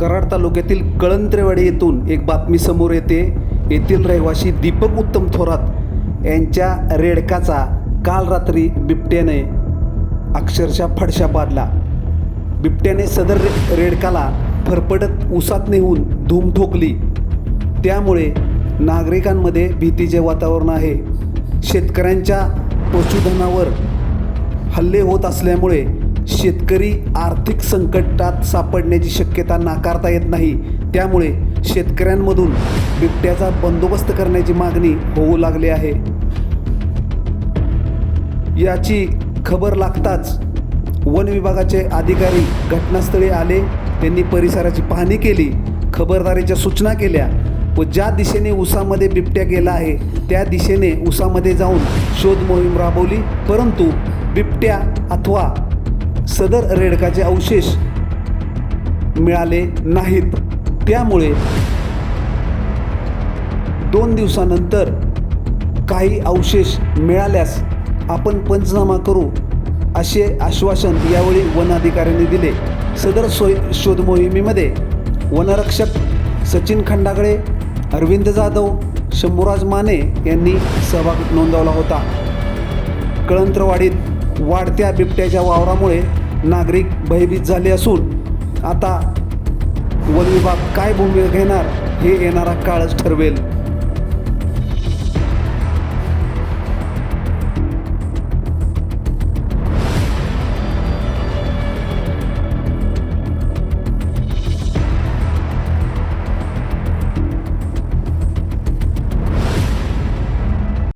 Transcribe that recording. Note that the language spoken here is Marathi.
कराड तालुक्यातील कळंत्रेवाडी येथून एक बातमी समोर येते. येथील रहिवासी दीपक उत्तम थोरात यांच्या रेडकाचा काल रात्री बिबट्याने अक्षरशः फडशा पाडला. बिबट्याने सदर रे रेडकाला फरफडत उसात नेऊन धूम ठोकली. त्यामुळे नागरिकांमध्ये भीतीचे वातावरण आहे. शेतकऱ्यांच्या पशुधनावर हल्ले होत असल्यामुळे शेतकरी आर्थिक संकटात सापडण्याची शक्यता नाकारता येत नाही. त्यामुळे शेतकऱ्यांमधून बिबट्याचा बंदोबस्त करण्याची मागणी होऊ लागली आहे. याची खबर लागताच वन विभागाचे अधिकारी घटनास्थळी आले. त्यांनी परिसराची पाहणी केली. खबरदारीच्या सूचना केल्या व ज्या दिशेने उसामध्ये बिबट्या गेला आहे त्या दिशेने उसामध्ये जाऊन शोध मोहीम राबवली. परंतु बिबट्या अथवा सदर रेडकाचे अवशेष मिळाले नाहीत. त्यामुळे दोन दिवसानंतर काही अवशेष मिळाल्यास आपण पंचनामा करू असे आश्वासन यावेळी वन अधिकाऱ्यांनी दिले. सदर सोय शोध मोहिमेमध्ये वनरक्षक सचिन खंडागळे अरविंद जाधव शंभूराज माने यांनी सहभाग नोंदवला होता. कळंत्रवाडीत वाढत्या बिबट्याच्या वावरामुळे नागरिक भयभीत झाले असून आता वन विभाग काय भूमिका घेणार हे येणारा काळच ठरवेल.